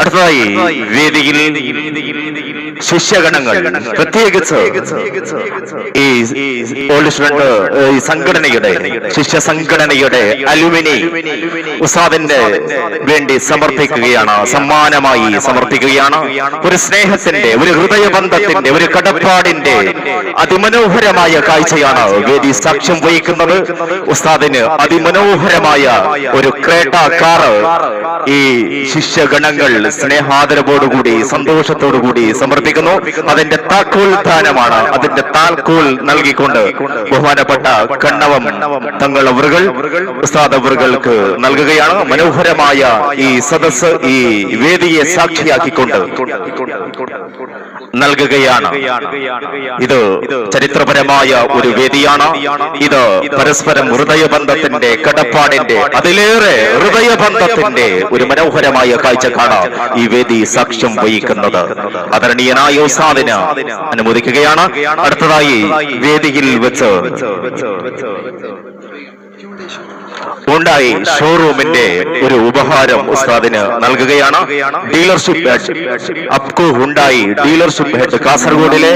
അടുത്തതായി വേദിയിൽ ശിഷ്യഗണങ്ങൾ. പ്രത്യേകിച്ച് ഈ ഓൾഡ് സ്റ്റുഡന്റ് ഈ സംഘടനയുടെ ശിഷ്യ സംഘടനയുടെ അലുമിനി ഉസാദിന്റെ വേണ്ടി സമർപ്പിക്കുകയാണ് സമ്മാനമായി സമർപ്പിക്കുകയാണ്. ഒരു സ്നേഹത്തിന്റെ ഒരു ഹൃദയബന്ധത്തിന്റെ ഒരു കടപ്പാടിന്റെ അതിമനോഹരമായ കാഴ്ചയാണ് വേദി സാക്ഷ്യം വഹിക്കുന്നത്. ഉസ്താദിന് അതിമനോഹരമായ ഒരു ക്രേട്ട ഈ ശിഷ്യഗണങ്ങൾ സ്നേഹാദരവോടുകൂടി സന്തോഷത്തോടുകൂടി സമർപ്പിക്കുന്നു. അതിന്റെ താക്കോൽ ദാനമാണ്. അതിന്റെ താക്കോൽ നൽകിക്കൊണ്ട് ബഹുമാനപ്പെട്ട കണ്ണവം തങ്ങൾ അവറുകൾ ഉസ്താദ് അവറുകൾക്ക് നൽകുകയാണ്. മനോഹരമായ ഈ സദസ് ഈ വേദിയെ സാക്ഷിയാക്കിക്കൊണ്ട് നൽകുകയാണ്. ഇത് ചരിത്രപരമായ ഒരു വേദിയാണ്. ഇത് പരസ്പരം ഹൃദയബന്ധത്തിന്റെ കടപ്പാടിന്റെ അതിലേറെ ഹൃദയബന്ധത്തിന്റെ ഒരു മനോഹരമായ കാഴ്ച കാണാം ഈ വേദി സാക്ഷ്യം വഹിക്കുന്നത് ആദരണീയനായ ഉസാദിന് അനുമോദിക്കുകയാണ്. അടുത്തതായി വേദിയിൽ വെച്ച് ഉണ്ടായി ഷോറൂമിന്റെ ഒരു ഉപഹാരം ഉസ്താദിന് നൽകുകയാണ്. ഡീലർഷിപ്പ് ഹെഡ് അപ്കോ ഉണ്ടായി ഡീലർഷിപ്പ് ഹെഡ് കാസർഗോഡിലെ